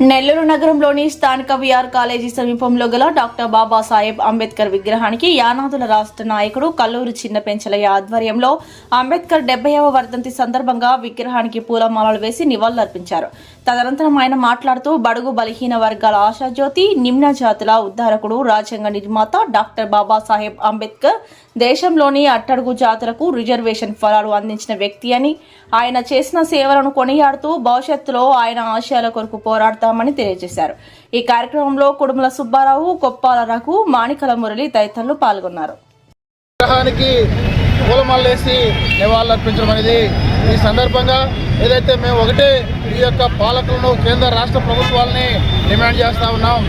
నెల్లూరు నగరంలోని స్థానిక VR college సమీపంలో గల డాక్టర్ బాబాసాహెబ్ అంబేద్కర్ విగ్రహానికి యానాదుల రాష్ట్ర నాయకుడు కల్లూరు చిన్న పెంచలయ్య ఆధ్వర్యంలో అంబేద్కర్ డెబ్బైవ వర్ధంతి సందర్భంగా విగ్రహానికి పూలమాలలు వేసి నివాళులర్పించారు. తదనంతరం ఆయన మాట్లాడుతూ బడుగు బలహీన వర్గాల ఆశాజ్యోతి నిమ్న జాతుల ఉద్ధారకుడు రాజ్యాంగ నిర్మాత డాక్టర్ బాబాసాహెబ్ అంబేద్కర్ దేశంలోని అట్టడుగు జాతులకు రిజర్వేషన్ ఫలాలు అందించిన వ్యక్తి అని ఆయన చేసిన సేవలను కొనియాడుతూ భవిష్యత్తులో ఆయన ఆశయాల కొరకు చేస్తామని తెలియజేశారు. ఈ కార్యక్రమంలో కుడుముల సుబ్బారావు కొప్పాల రఘు మాణికల మురళి తదితరులు పాల్గొన్నారు. విగ్రహానికి పూలమాలేసి నివాళులర్పించడం అనేది ఈ సందర్భంగా ఏదైతే మేము ఒకటే ఈ యొక్క పాలకులను కేంద్ర రాష్ట్ర ప్రభుత్వాలని డిమాండ్ చేస్తూ ఉన్నాం.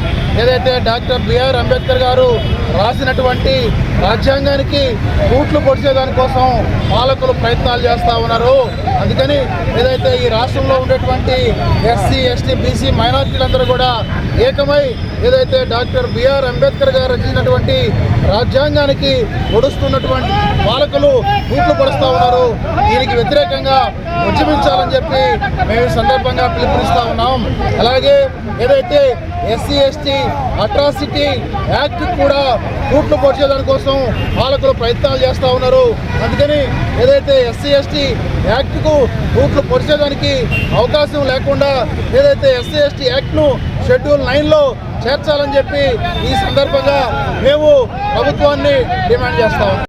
ఏదైతే డాక్టర్ బిఆర్ అంబేద్కర్ గారు రాసినటువంటి రాజ్యాంగానికి కూట్లు పొడిచేదానికోసం పాలకులు ప్రయత్నాలు చేస్తూ ఉన్నారు. అందుకని ఏదైతే ఈ రాష్ట్రంలో ఉండేటువంటి ఎస్సీ ఎస్టీ బీసీ మైనార్టీలందరూ కూడా ఏకమై ఏదైతే డాక్టర్ బిఆర్ అంబేద్కర్ గారు రచించినటువంటి రాజ్యాంగానికి ఒడుస్తున్నటువంటి పాలకులు కూట్లు పొడుస్తూ ఉన్నారు. దీనికి వ్యతిరేకంగా ఉద్యమించాలని చెప్పి మేము ఈ సందర్భంగా పిలుపునిస్తా ఉన్నాం. అలాగే ఏదైతే ఎస్సీ ఎస్టీ అట్రాసిటీ యాక్ట్ కూడా కూట్లు పొడిచేదాని కోసం పాలకులు ప్రయత్నాలు చేస్తూ ఉన్నారు. అందుకని ఏదైతే ఎస్సీ ఎస్టీ యాక్ట్కు కూట్లు పొడిచేదానికి అవకాశం లేకుండా ఏదైతే ఎస్సీ ఎస్టీ యాక్ట్ను షెడ్యూల్ నైన్లో చేర్చాలని చెప్పి ఈ సందర్భంగా మేము ప్రభుత్వాన్ని డిమాండ్ చేస్తాం